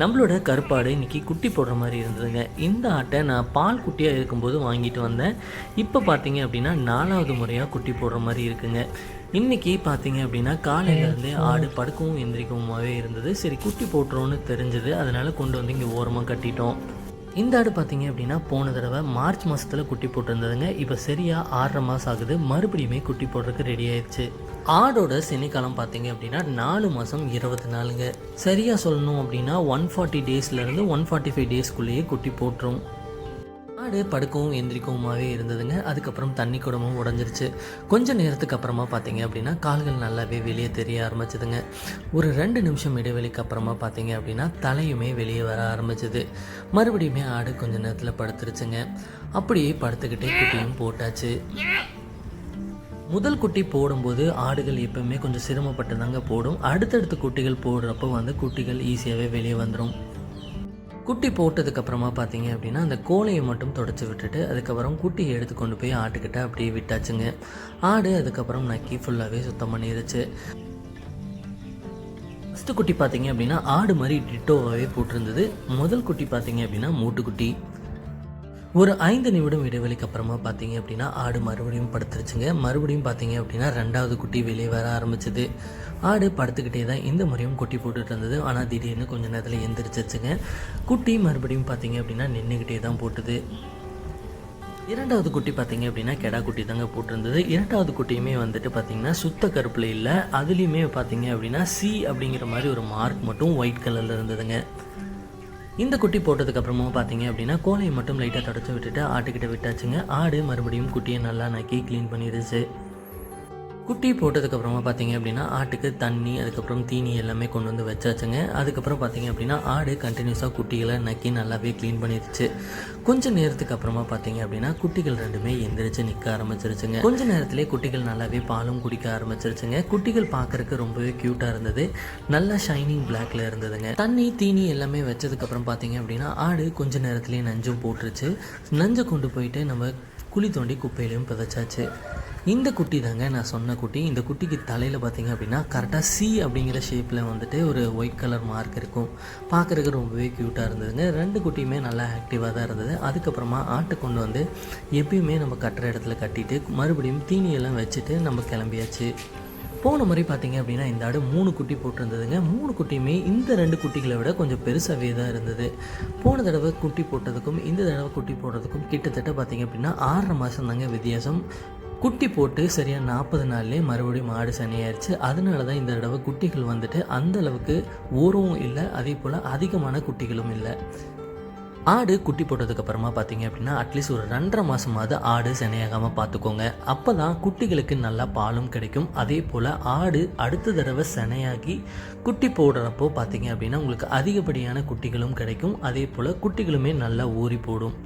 நம்மளோட கருப்பாடு இன்னைக்கு குட்டி போடுற மாதிரி இருந்ததுங்க. இந்த ஆட்டை நான் பால் குட்டியாக இருக்கும்போது வாங்கிட்டு வந்தேன். இப்போ பார்த்தீங்க அப்படின்னா நாலாவது முறையாக குட்டி போடுற மாதிரி இருக்குங்க. இன்றைக்கி பார்த்தீங்க அப்படின்னா காலையிலேருந்தே ஆடு படுக்கவும் எந்திரிக்கவுமாவே இருந்தது. சரி குட்டி போட்டுருவோன்னு தெரிஞ்சது. அதனால் கொண்டு வந்து இங்கே ஓரமாக கட்டிட்டோம். இந்த ஆடு பார்த்தீங்க அப்படின்னா போன தடவை மார்ச் மாதத்தில் குட்டி போட்டிருந்ததுங்க. இப்போ சரியாக ஆறரை மாதம் ஆகுது. மறுபடியுமே குட்டி போடுறதுக்கு ரெடி ஆயிடுச்சு. ஆடோட சனிக்காலம் பார்த்தீங்க அப்படின்னா நாலு மாதம் இருபத்தி நாலுங்க. சரியாக சொல்லணும் அப்படின்னா ஒன் ஃபார்ட்டி டேஸ்லேருந்து ஒன் ஃபார்ட்டி ஃபைவ் டேஸ்க்குள்ளேயே குட்டி போட்டுரும். மாடு படுக்கவும் எந்திரிக்கவுமாகவே இருந்ததுங்க. அதுக்கப்புறம் தண்ணி குடமும் உடஞ்சிருச்சு. கொஞ்ச நேரத்துக்கு அப்புறமா பார்த்தீங்க அப்படின்னா கால்கள் நல்லாவே வெளியே தெரிய ஆரம்பிச்சதுங்க. ஒரு ரெண்டு நிமிஷம் இடைவெளிக்கு அப்புறமா பார்த்தீங்க அப்படின்னா தலையுமே வெளியே வர ஆரம்பிச்சது. மறுபடியுமே ஆடு கொஞ்ச நேரத்தில் படுத்துருச்சுங்க. அப்படியே படுத்துக்கிட்டே குட்டியும் போட்டாச்சு. முதல் குட்டி போடும்போது ஆடுகள் எப்பவுமே கொஞ்சம் சிரமப்பட்டு தாங்க போடும். அடுத்தடுத்த குட்டிகள் போடுறப்போ வந்து குட்டிகள் ஈஸியாகவே வெளியே வந்துடும் குட்டி போட்டதுக்கப்புறமா பார்த்தீங்க அப்படின்னா அந்த கோலையை மட்டும் தொடச்சி விட்டுட்டு அதுக்கப்புறம் குட்டியை எடுத்து கொண்டு போய் ஆட்டுக்கிட்ட அப்படியே விட்டாச்சுங்க. ஆடு அதுக்கப்புறம் நக்கி ஃபுல்லாகவே சுத்தம் பண்ணிருச்சு. ஃபஸ்ட்டு குட்டி பார்த்தீங்க அப்படின்னா ஆடு மாதிரி டிட்டோவாகவே போட்டிருந்தது. முதல் குட்டி பார்த்தீங்க அப்படின்னா மூட்டுக்குட்டி. ஒரு ஐந்து நிமிடம் இடைவெளிக்கு அப்புறமா பார்த்தீங்க அப்படின்னா ஆடு மறுபடியும் படுத்துருச்சுங்க. மறுபடியும் பார்த்தீங்க அப்படின்னா ரெண்டாவது குட்டி வெளியே வர ஆரம்பிச்சது. ஆடு படுத்துக்கிட்டே தான் இந்த முறையும் குட்டி போட்டுட்டு இருந்தது. ஆனால் திடீர்னு கொஞ்ச நேரத்தில் எந்திரிச்சிச்சுங்க குட்டி மறுபடியும் பார்த்தீங்க அப்படின்னா நின்றுக்கிட்டே தான் போட்டுது. இரண்டாவது குட்டி பார்த்தீங்க அப்படின்னா கெடா குட்டி தாங்க போட்டிருந்தது. இரண்டாவது குட்டியுமே வந்துட்டு பார்த்தீங்கன்னா சுத்த கருப்பில் இல்லை. அதுலேயுமே பார்த்தீங்க அப்படின்னா சி அப்படிங்கிற மாதிரி ஒரு மார்க் மட்டும் ஒயிட் கலரில் இருந்ததுங்க. இந்த குட்டி போட்டதுக்கு பார்த்தீங்க அப்படின்னா கோலையை மட்டும் லைட்டாக தொடச்சி விட்டுட்டு ஆட்டுக்கிட்ட விட்டாச்சுங்க. ஆடு மறுபடியும் குட்டியை நல்லா நக்கி க்ளீன் பண்ணிடுச்சு. குட்டி போட்டதுக்கப்புறமா பார்த்தீங்க அப்படின்னா ஆட்டுக்கு தண்ணி அதுக்கப்புறம் தீனி எல்லாமே கொண்டு வந்து வச்சாச்சுங்க. அதுக்கப்புறம் பார்த்தீங்க அப்படின்னா ஆடு கண்டினியூஸாக குட்டிகளை நக்கி நல்லாவே க்ளீன் பண்ணிடுச்சு. கொஞ்ச நேரத்துக்கு அப்புறமா பார்த்தீங்க அப்படின்னா குட்டிகள் ரெண்டுமே எந்திரிச்சு நிற்க ஆரம்பிச்சிருச்சுங்க. கொஞ்ச நேரத்திலே குட்டிகள் நல்லாவே பாலும் குடிக்க ஆரம்பிச்சிருச்சுங்க. குட்டிகள் பார்க்கறக்கு ரொம்பவே க்யூட்டாக இருந்தது. நல்லா ஷைனிங் பிளாக்ல இருந்ததுங்க. தண்ணி தீனி எல்லாமே வச்சதுக்கப்புறம் பார்த்தீங்க அப்படின்னா ஆடு கொஞ்ச நேரத்திலே நஞ்சும் போட்டுருச்சு. நஞ்சை கொண்டு போயிட்டு நம்ம குழி தோண்டி குப்பையிலையும் புதைச்சாச்சு. இந்த குட்டி தாங்க நான் சொன்ன குட்டி. இந்த குட்டிக்கு தலையில் பார்த்தீங்க அப்படின்னா கரெக்டாக சி அப்படிங்கிற ஷேப்பில் வந்துட்டு ஒரு ஒயிட் கலர் மார்க் இருக்கும். பார்க்குறதுக்கு ரொம்பவே க்யூட்டாக இருந்ததுங்க. ரெண்டு குட்டியுமே நல்லா ஆக்டிவாக தான் இருந்தது. அதுக்கப்புறமா ஆட்டை கொண்டு வந்து எப்பயுமே நம்ம கட்டுற இடத்துல கட்டிட்டு மறுபடியும் தீனியெல்லாம் வச்சுட்டு நம்ம கிளம்பியாச்சு. போன முறை பார்த்தீங்க அப்படின்னா இந்த ஆடு மூணு குட்டி போட்டிருந்ததுங்க. மூணு குட்டியுமே இந்த ரெண்டு குட்டிகளை விட கொஞ்சம் பெருசாகவே தான் இருந்தது. போன தடவை குட்டி போட்டதுக்கும் இந்த தடவை குட்டி போடுறதுக்கும் கிட்டத்தட்ட பார்த்தீங்க அப்படின்னா ஆறரை மாதம் தாங்க வித்தியாசம். குட்டி போட்டு சரியாக நாற்பது நாள்லேயே மறுபடியும் மாடு சனியாயிருச்சு. அதனால தான் இந்த தடவை குட்டிகள் வந்துட்டு அந்த அளவுக்கு ஊரவும் இல்லை அதே போல் அதிகமான குட்டிகளும் இல்லை. ஆடு குட்டி போட்டதுக்கு அப்புறமா பார்த்தீங்க அப்படின்னா அட்லீஸ்ட் ஒரு ரெண்டரை மாதமாவது ஆடு சினையாகாமல் பார்த்துக்கோங்க அப்போ தான் குட்டிகளுக்கு நல்லா பாலும் கிடைக்கும். அதே போல் ஆடு அடுத்த தடவை சினையாகி குட்டி போடுறப்போ பார்த்தீங்க அப்படின்னா உங்களுக்கு அதிகப்படியான குட்டிகளும் கிடைக்கும். அதே போல் குட்டிகளுமே நல்லா ஊறி போடும்.